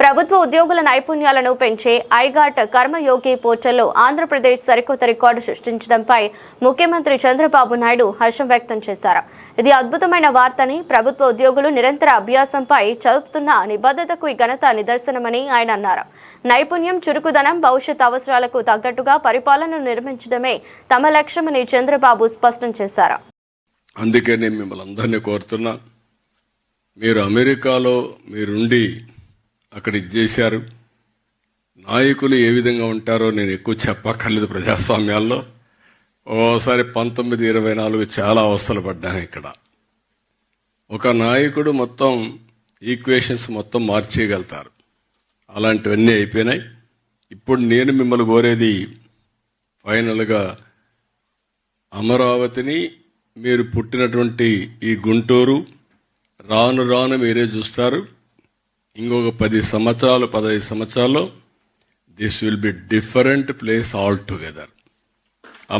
ప్రభుత్వ ఉద్యోగుల నైపుణ్యాలను పెంచే ఐఘాట్ కర్మయోగి పోర్టల్లో ఆంధ్రప్రదేశ్ సరికొత్త రికార్డు సృష్టించడంపై ముఖ్యమంత్రి చంద్రబాబు నాయుడు హర్షం వ్యక్తం చేశారు. ఇది అద్భుతమైన వార్తని ప్రభుత్వ ఉద్యోగులు నిరంతర అభ్యాసంపై చదువుతున్న నిబద్ధతకు ఈ ఘనత నిదర్శనమని ఆయన అన్నారు. నైపుణ్యం చురుకుదనం భవిష్యత్ అవసరాలకు తగ్గట్టుగా పరిపాలనను నిర్మించడమే తమ లక్ష్యమని చంద్రబాబు స్పష్టం చేశారు. అందుకే నేను మిమ్మల్ని అందరినీ కోరుతున్నా. మీరు అమెరికాలో మీరుండి అక్కడ ఇది చేశారు. నాయకులు ఏ విధంగా ఉంటారో నేను ఎక్కువ చెప్పక్కర్లేదు ప్రజాస్వామ్యాల్లో. ఓసారి పంతొమ్మిది ఇరవై నాలుగు చాలా అవస్థలు పడ్డాను ఇక్కడ. ఒక నాయకుడు మొత్తం ఈక్వేషన్స్ మొత్తం మార్చేయగలుగుతారు. అలాంటివన్నీ అయిపోయినాయి. ఇప్పుడు నేను మిమ్మల్ని కోరేది ఫైనల్గా అమరావతిని మీరు పుట్టినటువంటి ఈ గుంటూరు రాను రాను మీరే చూస్తారు. ఇంకొక పది సంవత్సరాలు పదహైదు సంవత్సరాల్లో this will be different place all together